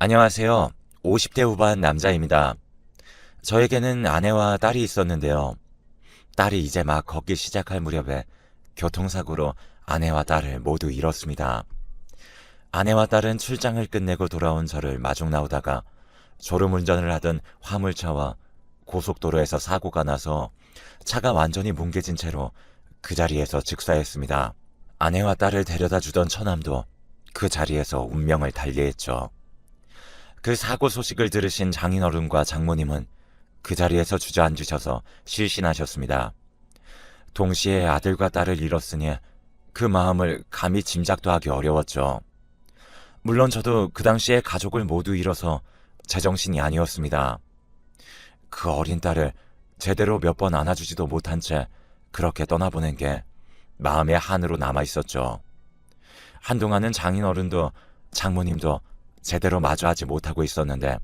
안녕하세요. 50대 후반 남자입니다. 저에게는 아내와 딸이 있었는데요. 딸이 이제 막 걷기 시작할 무렵에 교통사고로 아내와 딸을 모두 잃었습니다. 아내와 딸은 출장을 끝내고 돌아온 저를 마중 나오다가 졸음 운전을 하던 화물차와 고속도로에서 사고가 나서 차가 완전히 뭉개진 채로 그 자리에서 즉사했습니다. 아내와 딸을 데려다 주던 처남도 그 자리에서 운명을 달리했죠. 그 사고 소식을 들으신 장인어른과 장모님은 그 자리에서 주저앉으셔서 실신하셨습니다. 동시에 아들과 딸을 잃었으니 그 마음을 감히 짐작도 하기 어려웠죠. 물론 저도 그 당시에 가족을 모두 잃어서 제정신이 아니었습니다. 그 어린 딸을 제대로 몇 번 안아주지도 못한 채 그렇게 떠나보낸 게 마음의 한으로 남아 있었죠. 한동안은 장인어른도 장모님도 제대로 마주하지 못하고 있었는데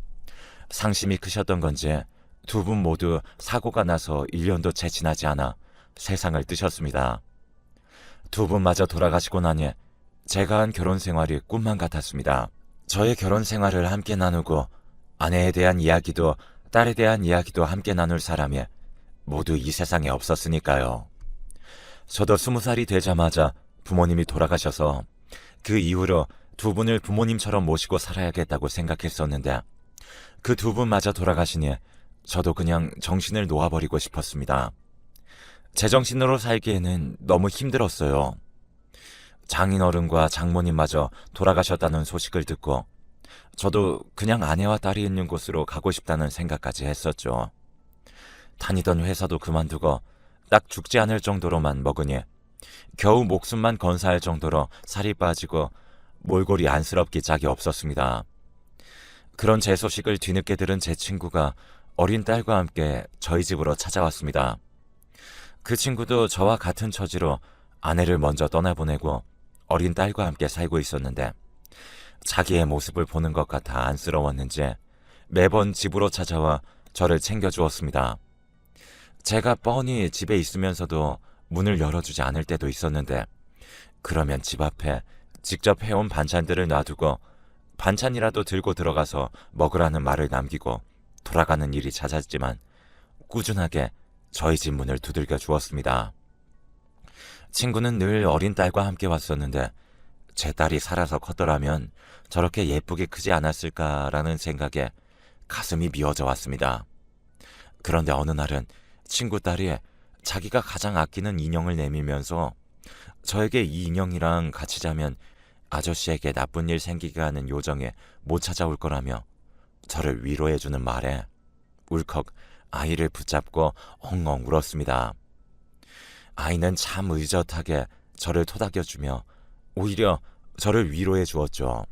상심이 크셨던 건지 두 분 모두 사고가 나서 1년도 채 지나지 않아 세상을 뜨셨습니다. 두 분마저 돌아가시고 나니 제가 한 결혼 생활이 꿈만 같았습니다. 저의 결혼 생활을 함께 나누고 아내에 대한 이야기도 딸에 대한 이야기도 함께 나눌 사람이 모두 이 세상에 없었으니까요. 저도 스무 살이 되자마자 부모님이 돌아가셔서 그 이후로 두 분을 부모님처럼 모시고 살아야겠다고 생각했었는데 그 두 분마저 돌아가시니 저도 그냥 정신을 놓아버리고 싶었습니다. 제정신으로 살기에는 너무 힘들었어요. 장인어른과 장모님마저 돌아가셨다는 소식을 듣고 저도 그냥 아내와 딸이 있는 곳으로 가고 싶다는 생각까지 했었죠. 다니던 회사도 그만두고 딱 죽지 않을 정도로만 먹으니 겨우 목숨만 건사할 정도로 살이 빠지고 몰골이 안쓰럽기 짝이 없었습니다. 그런 제 소식을 뒤늦게 들은 제 친구가 어린 딸과 함께 저희 집으로 찾아왔습니다. 그 친구도 저와 같은 처지로 아내를 먼저 떠나보내고 어린 딸과 함께 살고 있었는데 자기의 모습을 보는 것 같아 안쓰러웠는지 매번 집으로 찾아와 저를 챙겨주었습니다. 제가 뻔히 집에 있으면서도 문을 열어주지 않을 때도 있었는데 그러면 집 앞에 직접 해온 반찬들을 놔두고 반찬이라도 들고 들어가서 먹으라는 말을 남기고 돌아가는 일이 잦았지만 꾸준하게 저희 집 문을 두들겨 주었습니다. 친구는 늘 어린 딸과 함께 왔었는데 제 딸이 살아서 컸더라면 저렇게 예쁘게 크지 않았을까라는 생각에 가슴이 미어져 왔습니다. 그런데 어느 날은 친구 딸이 자기가 가장 아끼는 인형을 내밀면서 저에게 이 인형이랑 같이 자면 아저씨에게 나쁜 일 생기게 하는 요정에 못 찾아올 거라며 저를 위로해주는 말에 울컥 아이를 붙잡고 엉엉 울었습니다. 아이는 참 의젓하게 저를 토닥여주며 오히려 저를 위로해 주었죠.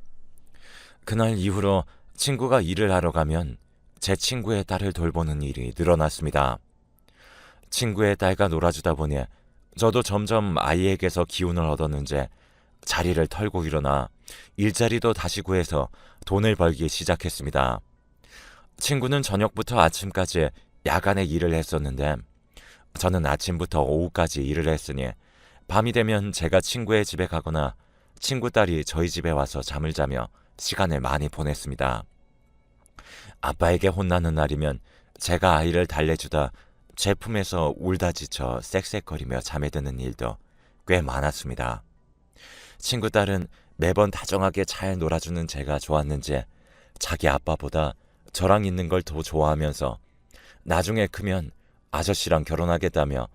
그날 이후로 친구가 일을 하러 가면 제 친구의 딸을 돌보는 일이 늘어났습니다. 친구의 딸과 놀아주다 보니 저도 점점 아이에게서 기운을 얻었는지 자리를 털고 일어나 일자리도 다시 구해서 돈을 벌기 시작했습니다. 친구는 저녁부터 아침까지 야간에 일을 했었는데 저는 아침부터 오후까지 일을 했으니 밤이 되면 제가 친구의 집에 가거나 친구 딸이 저희 집에 와서 잠을 자며 시간을 많이 보냈습니다. 아빠에게 혼나는 날이면 제가 아이를 달래주다 제품에서 울다 지쳐 쌕쌕거리며 잠에 드는 일도 꽤 많았습니다. 친구 딸은 매번 다정하게 잘 놀아주는 제가 좋았는지 자기 아빠보다 저랑 있는 걸 더 좋아하면서 나중에 크면 아저씨랑 결혼하겠다며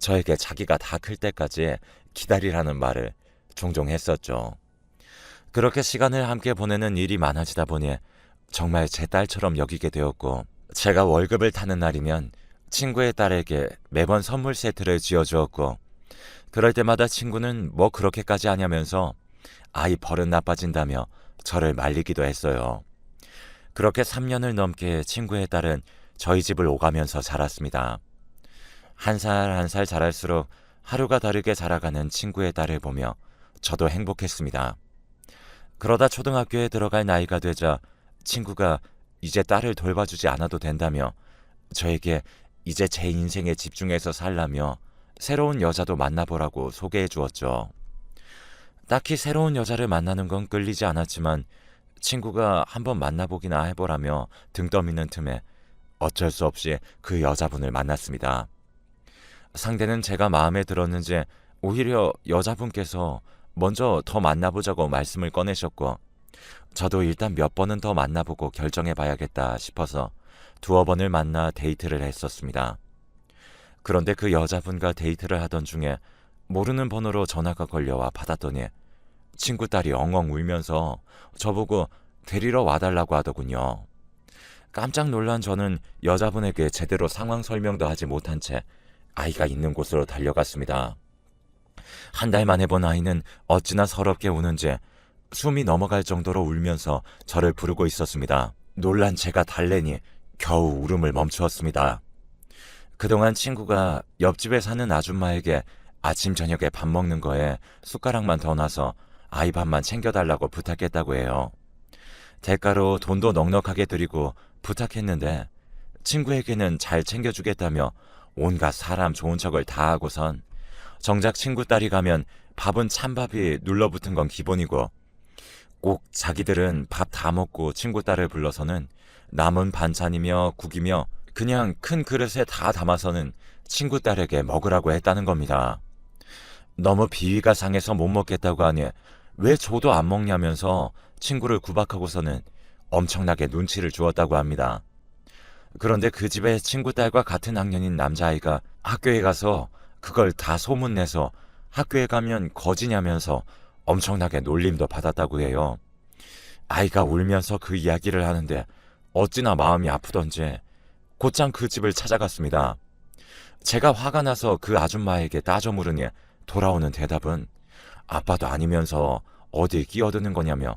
저에게 자기가 다 클 때까지 기다리라는 말을 종종 했었죠. 그렇게 시간을 함께 보내는 일이 많아지다 보니 정말 제 딸처럼 여기게 되었고 제가 월급을 타는 날이면 친구의 딸에게 매번 선물 세트를 지어주었고 그럴 때마다 친구는 뭐 그렇게까지 하냐면서 아이 버릇 나빠진다며 저를 말리기도 했어요. 그렇게 3년을 넘게 친구의 딸은 저희 집을 오가면서 자랐습니다. 한 살 한 살 자랄수록 하루가 다르게 자라가는 친구의 딸을 보며 저도 행복했습니다. 그러다 초등학교에 들어갈 나이가 되자 친구가 이제 딸을 돌봐주지 않아도 된다며 저에게 이제 제 인생에 집중해서 살라며 새로운 여자도 만나보라고 소개해 주었죠. 딱히 새로운 여자를 만나는 건 끌리지 않았지만 친구가 한번 만나보기나 해보라며 등 떠미는 틈에 어쩔 수 없이 그 여자분을 만났습니다. 상대는 제가 마음에 들었는지 오히려 여자분께서 먼저 더 만나보자고 말씀을 꺼내셨고 저도 일단 몇 번은 더 만나보고 결정해 봐야겠다 싶어서 두어 번을 만나 데이트를 했었습니다. 그런데 그 여자분과 데이트를 하던 중에 모르는 번호로 전화가 걸려와 받았더니 친구 딸이 엉엉 울면서 저보고 데리러 와달라고 하더군요. 깜짝 놀란 저는 여자분에게 제대로 상황 설명도 하지 못한 채 아이가 있는 곳으로 달려갔습니다. 한 달 만에 본 아이는 어찌나 서럽게 우는지 숨이 넘어갈 정도로 울면서 저를 부르고 있었습니다. 놀란 제가 달래니 겨우 울음을 멈추었습니다. 그동안 친구가 옆집에 사는 아줌마에게 아침 저녁에 밥 먹는 거에 숟가락만 더 놔서 아이 밥만 챙겨달라고 부탁했다고 해요. 대가로 돈도 넉넉하게 드리고 부탁했는데 친구에게는 잘 챙겨주겠다며 온갖 사람 좋은 척을 다 하고선 정작 친구 딸이 가면 밥은 찬밥이 눌러붙은 건 기본이고 꼭 자기들은 밥 다 먹고 친구 딸을 불러서는 남은 반찬이며 국이며 그냥 큰 그릇에 다 담아서는 친구 딸에게 먹으라고 했다는 겁니다. 너무 비위가 상해서 못 먹겠다고 하니 왜 저도 안 먹냐면서 친구를 구박하고서는 엄청나게 눈치를 주었다고 합니다. 그런데 그 집의 친구 딸과 같은 학년인 남자아이가 학교에 가서 그걸 다 소문내서 학교에 가면 거지냐면서 엄청나게 놀림도 받았다고 해요. 아이가 울면서 그 이야기를 하는데 어찌나 마음이 아프던지 곧장 그 집을 찾아갔습니다. 제가 화가 나서 그 아줌마에게 따져 물으니 돌아오는 대답은 아빠도 아니면서 어디 끼어드는 거냐며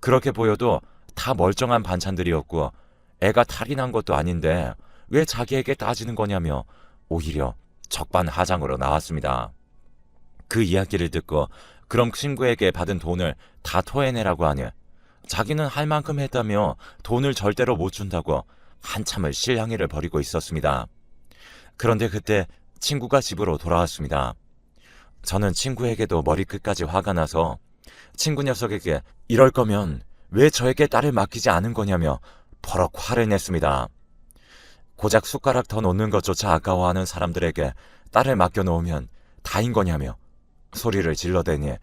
그렇게 보여도 다 멀쩡한 반찬들이었고 애가 탈이 난 것도 아닌데 왜 자기에게 따지는 거냐며 오히려 적반하장으로 나왔습니다. 그 이야기를 듣고 그럼 친구에게 받은 돈을 다 토해내라고 하니 자기는 할 만큼 했다며 돈을 절대로 못 준다고 한참을 실랑이를 벌이고 있었습니다. 그런데 그때 친구가 집으로 돌아왔습니다. 저는 친구에게도 머리끝까지 화가 나서 친구 녀석에게 이럴 거면 왜 저에게 딸을 맡기지 않은 거냐며 버럭 화를 냈습니다. 고작 숟가락 더 놓는 것조차 아까워하는 사람들에게 딸을 맡겨놓으면 다인 거냐며 소리를 질러대니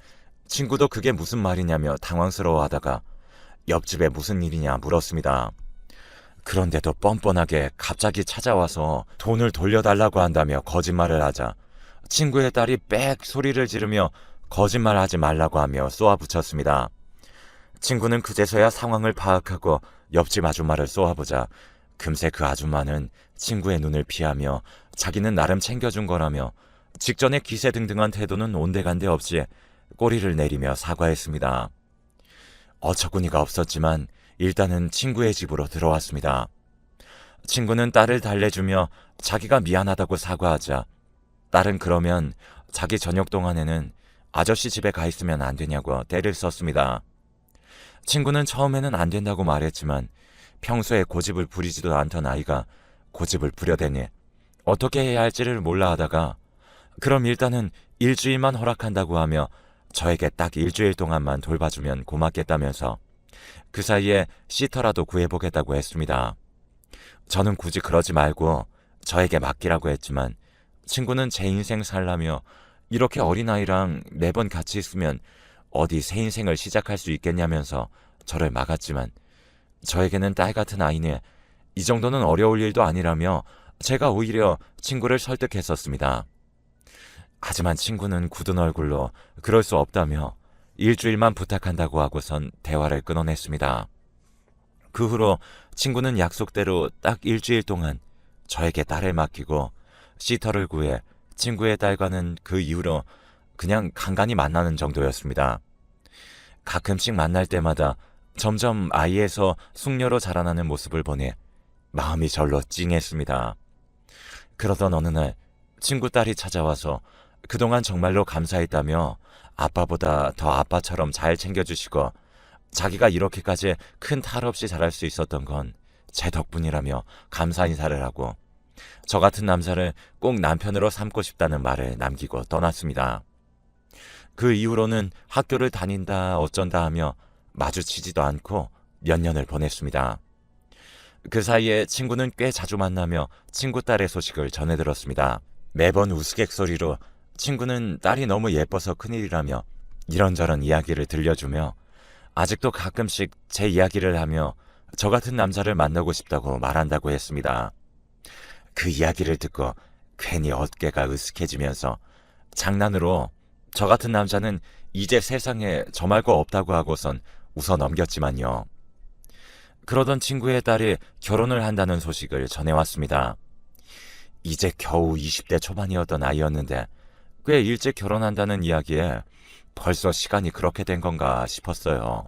친구도 그게 무슨 말이냐며 당황스러워하다가 옆집에 무슨 일이냐 물었습니다. 그런데도 뻔뻔하게 갑자기 찾아와서 돈을 돌려달라고 한다며 거짓말을 하자 친구의 딸이 빽 소리를 지르며 거짓말하지 말라고 하며 쏘아붙였습니다. 친구는 그제서야 상황을 파악하고 옆집 아줌마를 쏘아보자 금세 그 아줌마는 친구의 눈을 피하며 자기는 나름 챙겨준 거라며 직전의 기세등등한 태도는 온데간데 없이 꼬리를 내리며 사과했습니다. 어처구니가 없었지만 일단은 친구의 집으로 들어왔습니다. 친구는 딸을 달래주며 자기가 미안하다고 사과하자 딸은 그러면 자기 저녁 동안에는 아저씨 집에 가 있으면 안 되냐고 때를 썼습니다. 친구는 처음에는 안 된다고 말했지만 평소에 고집을 부리지도 않던 아이가 고집을 부려대니 어떻게 해야 할지를 몰라 하다가 그럼 일단은 일주일만 허락한다고 하며 저에게 딱 일주일 동안만 돌봐주면 고맙겠다면서 그 사이에 시터라도 구해보겠다고 했습니다. 저는 굳이 그러지 말고 저에게 맡기라고 했지만 친구는 제 인생 살라며 이렇게 어린아이랑 매번 같이 있으면 어디 새 인생을 시작할 수 있겠냐면서 저를 막았지만 저에게는 딸 같은 아이니 이 정도는 어려울 일도 아니라며 제가 오히려 친구를 설득했었습니다. 하지만 친구는 굳은 얼굴로 그럴 수 없다며 일주일만 부탁한다고 하고선 대화를 끊어냈습니다. 그 후로 친구는 약속대로 딱 일주일 동안 저에게 딸을 맡기고 시터를 구해 친구의 딸과는 그 이후로 그냥 간간히 만나는 정도였습니다. 가끔씩 만날 때마다 점점 아이에서 숙녀로 자라나는 모습을 보니 마음이 절로 찡했습니다. 그러던 어느 날 친구 딸이 찾아와서 그동안 정말로 감사했다며 아빠보다 더 아빠처럼 잘 챙겨주시고 자기가 이렇게까지 큰 탈 없이 자랄 수 있었던 건 제 덕분이라며 감사 인사를 하고 저 같은 남자를 꼭 남편으로 삼고 싶다는 말을 남기고 떠났습니다. 그 이후로는 학교를 다닌다 어쩐다 하며 마주치지도 않고 몇 년을 보냈습니다. 그 사이에 친구는 꽤 자주 만나며 친구 딸의 소식을 전해 들었습니다. 매번 우스갯소리로 친구는 딸이 너무 예뻐서 큰일이라며 이런저런 이야기를 들려주며 아직도 가끔씩 제 이야기를 하며 저 같은 남자를 만나고 싶다고 말한다고 했습니다. 그 이야기를 듣고 괜히 어깨가 으쓱해지면서 장난으로 저 같은 남자는 이제 세상에 저 말고 없다고 하고선 웃어 넘겼지만요. 그러던 친구의 딸이 결혼을 한다는 소식을 전해왔습니다. 이제 겨우 20대 초반이었던 아이였는데 꽤 일찍 결혼한다는 이야기에 벌써 시간이 그렇게 된 건가 싶었어요.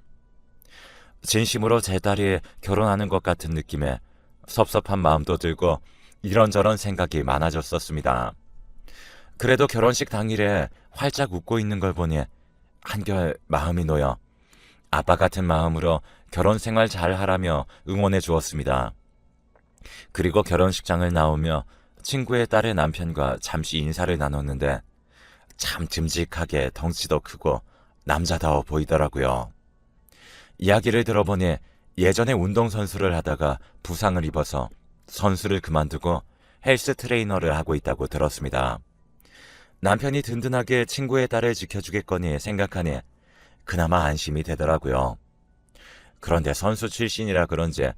진심으로 제 딸이 결혼하는 것 같은 느낌에 섭섭한 마음도 들고 이런저런 생각이 많아졌었습니다. 그래도 결혼식 당일에 활짝 웃고 있는 걸 보니 한결 마음이 놓여 아빠 같은 마음으로 결혼 생활 잘 하라며 응원해 주었습니다. 그리고 결혼식장을 나오며 친구의 딸의 남편과 잠시 인사를 나눴는데 참 듬직하게 덩치도 크고 남자다워 보이더라고요. 이야기를 들어보니 예전에 운동선수를 하다가 부상을 입어서 선수를 그만두고 헬스 트레이너를 하고 있다고 들었습니다. 남편이 든든하게 친구의 딸을 지켜주겠거니 생각하니 그나마 안심이 되더라고요. 그런데 선수 출신이라 그런지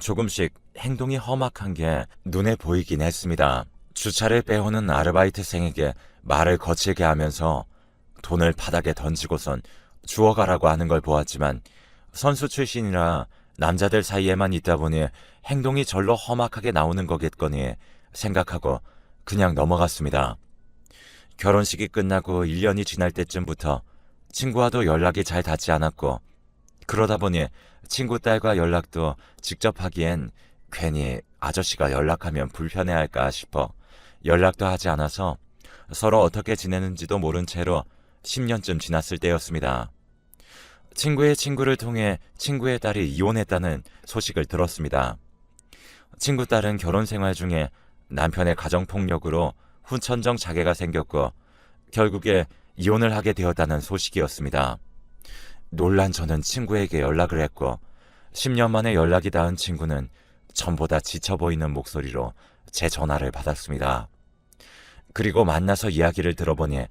조금씩 행동이 험악한 게 눈에 보이긴 했습니다. 주차를 빼오는 아르바이트생에게 말을 거칠게 하면서 돈을 바닥에 던지고선 주워가라고 하는 걸 보았지만 선수 출신이라 남자들 사이에만 있다 보니 행동이 절로 험악하게 나오는 거겠거니 생각하고 그냥 넘어갔습니다. 결혼식이 끝나고 1년이 지날 때쯤부터 친구와도 연락이 잘 닿지 않았고 그러다 보니 친구 딸과 연락도 직접 하기엔 괜히 아저씨가 연락하면 불편해할까 싶어 연락도 하지 않아서 서로 어떻게 지내는지도 모른 채로 10년쯤 지났을 때였습니다. 친구의 친구를 통해 친구의 딸이 이혼했다는 소식을 들었습니다. 친구 딸은 결혼 생활 중에 남편의 가정폭력으로 후천정 자괴가 생겼고 결국에 이혼을 하게 되었다는 소식이었습니다. 놀란 저는 친구에게 연락을 했고 10년 만에 연락이 닿은 친구는 전보다 지쳐 보이는 목소리로 제 전화를 받았습니다. 그리고 만나서 이야기를 들어보니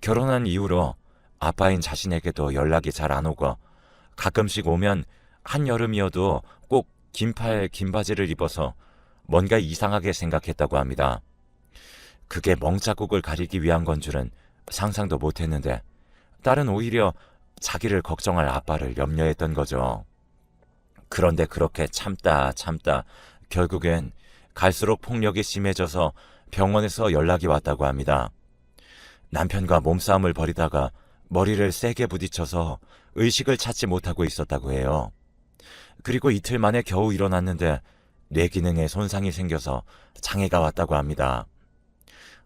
결혼한 이후로 아빠인 자신에게도 연락이 잘 안 오고 가끔씩 오면 한여름이어도 꼭 긴팔 긴 바지를 입어서 뭔가 이상하게 생각했다고 합니다. 그게 멍자국을 가리기 위한 건 줄은 상상도 못했는데 딸은 오히려 자기를 걱정할 아빠를 염려했던 거죠. 그런데 그렇게 참다 참다 결국엔 갈수록 폭력이 심해져서 병원에서 연락이 왔다고 합니다. 남편과 몸싸움을 벌이다가 머리를 세게 부딪혀서 의식을 찾지 못하고 있었다고 해요. 그리고 이틀 만에 겨우 일어났는데 뇌 기능에 손상이 생겨서 장애가 왔다고 합니다.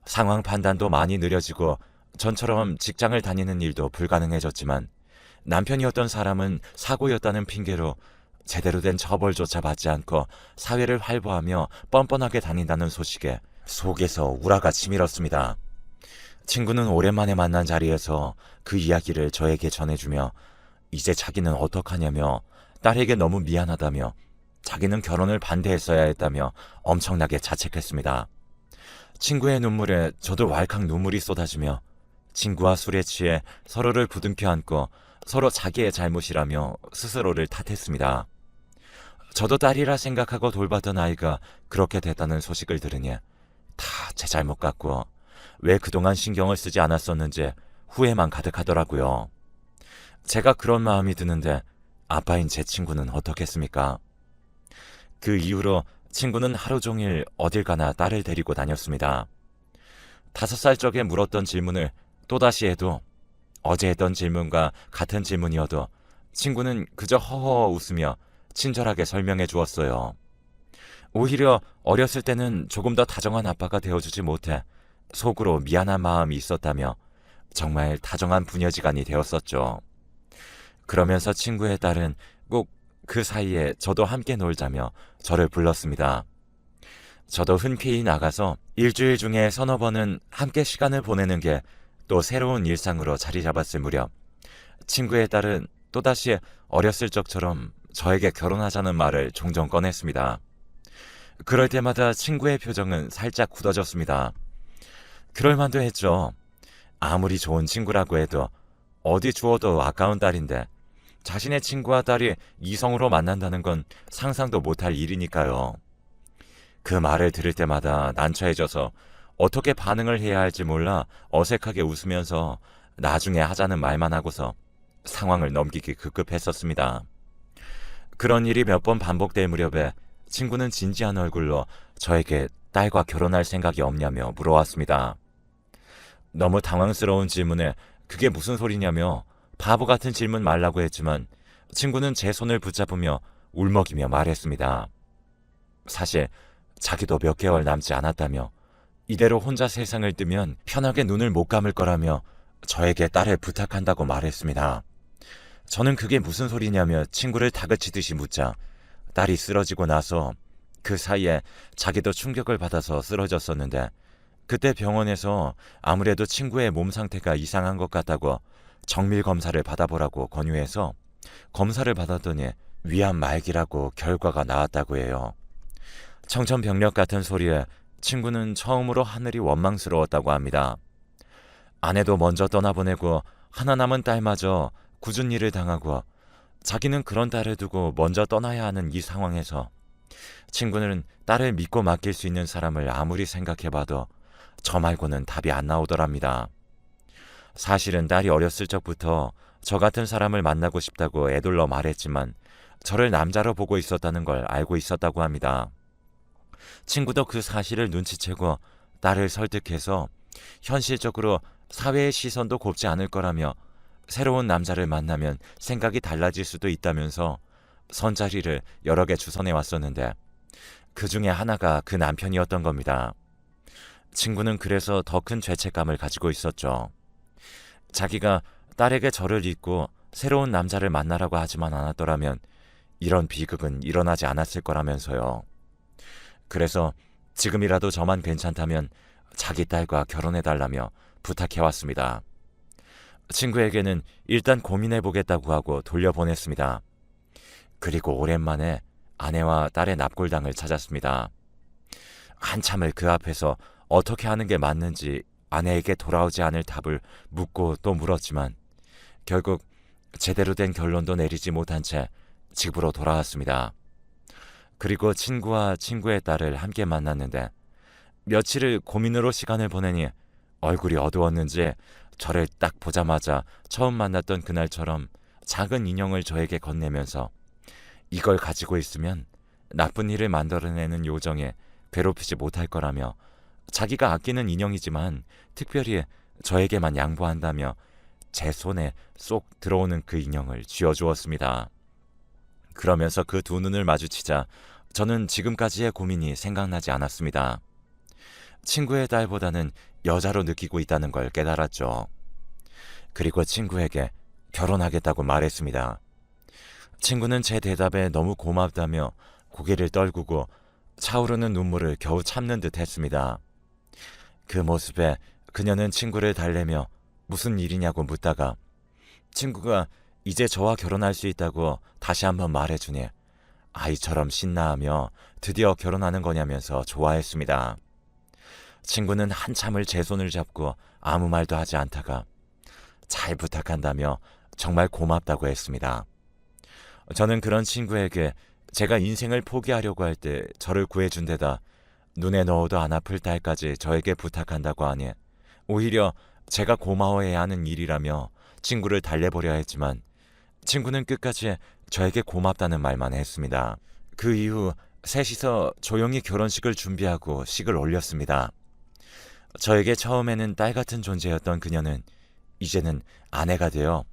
상황 판단도 많이 느려지고 전처럼 직장을 다니는 일도 불가능해졌지만 남편이었던 사람은 사고였다는 핑계로 제대로 된 처벌조차 받지 않고 사회를 활보하며 뻔뻔하게 다닌다는 소식에 속에서 우라가 치밀었습니다. 친구는 오랜만에 만난 자리에서 그 이야기를 저에게 전해주며 이제 자기는 어떡하냐며 딸에게 너무 미안하다며 자기는 결혼을 반대했어야 했다며 엄청나게 자책했습니다. 친구의 눈물에 저도 왈칵 눈물이 쏟아지며 친구와 술에 취해 서로를 부둥켜 안고 서로 자기의 잘못이라며 스스로를 탓했습니다. 저도 딸이라 생각하고 돌봤던 아이가 그렇게 됐다는 소식을 들으니 다 제 잘못 같고 왜 그동안 신경을 쓰지 않았었는지 후회만 가득하더라고요. 제가 그런 마음이 드는데 아빠인 제 친구는 어떻겠습니까? 그 이후로 친구는 하루 종일 어딜 가나 딸을 데리고 다녔습니다. 다섯 살 적에 물었던 질문을 또다시 해도 어제 했던 질문과 같은 질문이어도 친구는 그저 허허 웃으며 친절하게 설명해 주었어요. 오히려 어렸을 때는 조금 더 다정한 아빠가 되어주지 못해 속으로 미안한 마음이 있었다며 정말 다정한 부녀지간이 되었었죠. 그러면서 친구의 딸은 꼭 그 사이에 저도 함께 놀자며 저를 불렀습니다. 저도 흔쾌히 나가서 일주일 중에 서너 번은 함께 시간을 보내는 게 또 새로운 일상으로 자리 잡았을 무렵 친구의 딸은 또다시 어렸을 적처럼 저에게 결혼하자는 말을 종종 꺼냈습니다. 그럴 때마다 친구의 표정은 살짝 굳어졌습니다. 그럴 만도 했죠. 아무리 좋은 친구라고 해도 어디 주어도 아까운 딸인데 자신의 친구와 딸이 이성으로 만난다는 건 상상도 못할 일이니까요. 그 말을 들을 때마다 난처해져서 어떻게 반응을 해야 할지 몰라 어색하게 웃으면서 나중에 하자는 말만 하고서 상황을 넘기기 급급했었습니다. 그런 일이 몇 번 반복될 무렵에 친구는 진지한 얼굴로 저에게 딸과 결혼할 생각이 없냐며 물어왔습니다. 너무 당황스러운 질문에 그게 무슨 소리냐며 바보 같은 질문 말라고 했지만 친구는 제 손을 붙잡으며 울먹이며 말했습니다. 사실 자기도 몇 개월 남지 않았다며 이대로 혼자 세상을 뜨면 편하게 눈을 못 감을 거라며 저에게 딸을 부탁한다고 말했습니다. 저는 그게 무슨 소리냐며 친구를 다그치듯이 묻자 딸이 쓰러지고 나서 그 사이에 자기도 충격을 받아서 쓰러졌었는데 그때 병원에서 아무래도 친구의 몸 상태가 이상한 것 같다고 정밀 검사를 받아보라고 권유해서 검사를 받았더니 위암 말기라고 결과가 나왔다고 해요. 청천벽력 같은 소리에 친구는 처음으로 하늘이 원망스러웠다고 합니다. 아내도 먼저 떠나보내고 하나 남은 딸마저 굳은 일을 당하고 자기는 그런 딸을 두고 먼저 떠나야 하는 이 상황에서 친구는 딸을 믿고 맡길 수 있는 사람을 아무리 생각해봐도 저 말고는 답이 안 나오더랍니다. 사실은 딸이 어렸을 적부터 저 같은 사람을 만나고 싶다고 애둘러 말했지만 저를 남자로 보고 있었다는 걸 알고 있었다고 합니다. 친구도 그 사실을 눈치채고 딸을 설득해서 현실적으로 사회의 시선도 곱지 않을 거라며 새로운 남자를 만나면 생각이 달라질 수도 있다면서 선자리를 여러 개 주선해 왔었는데 그 중에 하나가 그 남편이었던 겁니다. 친구는 그래서 더 큰 죄책감을 가지고 있었죠. 자기가 딸에게 저를 잊고 새로운 남자를 만나라고 하지만 않았더라면 이런 비극은 일어나지 않았을 거라면서요. 그래서 지금이라도 저만 괜찮다면 자기 딸과 결혼해달라며 부탁해왔습니다. 친구에게는 일단 고민해보겠다고 하고 돌려보냈습니다. 그리고 오랜만에 아내와 딸의 납골당을 찾았습니다. 한참을 그 앞에서 어떻게 하는 게 맞는지 아내에게 돌아오지 않을 답을 묻고 또 물었지만 결국 제대로 된 결론도 내리지 못한 채 집으로 돌아왔습니다. 그리고 친구와 친구의 딸을 함께 만났는데 며칠을 고민으로 시간을 보내니 얼굴이 어두웠는지 저를 딱 보자마자 처음 만났던 그날처럼 작은 인형을 저에게 건네면서 이걸 가지고 있으면 나쁜 일을 만들어내는 요정에 괴롭히지 못할 거라며 자기가 아끼는 인형이지만 특별히 저에게만 양보한다며 제 손에 쏙 들어오는 그 인형을 쥐어주었습니다. 그러면서 그 두 눈을 마주치자 저는 지금까지의 고민이 생각나지 않았습니다. 친구의 딸보다는 여자로 느끼고 있다는 걸 깨달았죠. 그리고 친구에게 결혼하겠다고 말했습니다. 친구는 제 대답에 너무 고맙다며 고개를 떨구고 차오르는 눈물을 겨우 참는 듯 했습니다. 그 모습에 그녀는 친구를 달래며 무슨 일이냐고 묻다가 친구가 이제 저와 결혼할 수 있다고 다시 한번 말해주니 아이처럼 신나하며 드디어 결혼하는 거냐면서 좋아했습니다. 친구는 한참을 제 손을 잡고 아무 말도 하지 않다가 잘 부탁한다며 정말 고맙다고 했습니다. 저는 그런 친구에게 제가 인생을 포기하려고 할 때 저를 구해준 데다 눈에 넣어도 안 아플 딸까지 저에게 부탁한다고 하니 오히려 제가 고마워해야 하는 일이라며 친구를 달래보려 했지만 친구는 끝까지 저에게 고맙다는 말만 했습니다. 그 이후 셋이서 조용히 결혼식을 준비하고 식을 올렸습니다. 저에게 처음에는 딸 같은 존재였던 그녀는 이제는 아내가 되어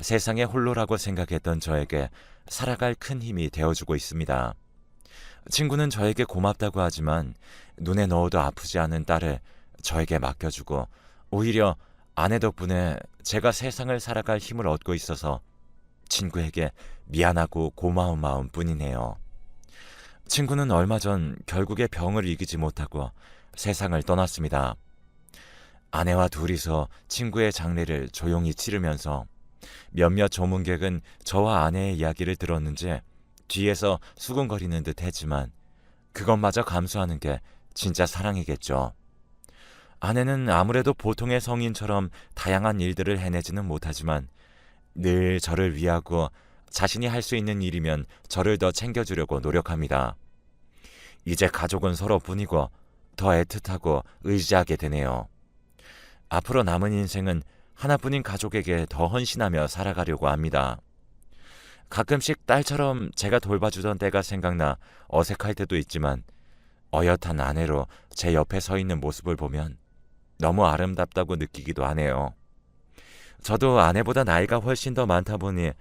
세상에 홀로라고 생각했던 저에게 살아갈 큰 힘이 되어주고 있습니다. 친구는 저에게 고맙다고 하지만 눈에 넣어도 아프지 않은 딸을 저에게 맡겨주고 오히려 아내 덕분에 제가 세상을 살아갈 힘을 얻고 있어서 친구에게 미안하고 고마운 마음 뿐이네요. 친구는 얼마 전 결국에 병을 이기지 못하고 세상을 떠났습니다. 아내와 둘이서 친구의 장례를 조용히 치르면서 몇몇 조문객은 저와 아내의 이야기를 들었는지 뒤에서 수군거리는 듯 했지만 그것마저 감수하는 게 진짜 사랑이겠죠. 아내는 아무래도 보통의 성인처럼 다양한 일들을 해내지는 못하지만 늘 저를 위하고 자신이 할 수 있는 일이면 저를 더 챙겨주려고 노력합니다. 이제 가족은 서로뿐이고 더 애틋하고 의지하게 되네요. 앞으로 남은 인생은 하나뿐인 가족에게 더 헌신하며 살아가려고 합니다. 가끔씩 딸처럼 제가 돌봐주던 때가 생각나 어색할 때도 있지만 어엿한 아내로 제 옆에 서 있는 모습을 보면 너무 아름답다고 느끼기도 하네요. 저도 아내보다 나이가 훨씬 더 많다 보니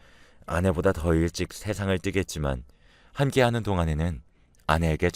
아내보다 더 일찍 세상을 뜨겠지만 함께하는 동안에는 아내에게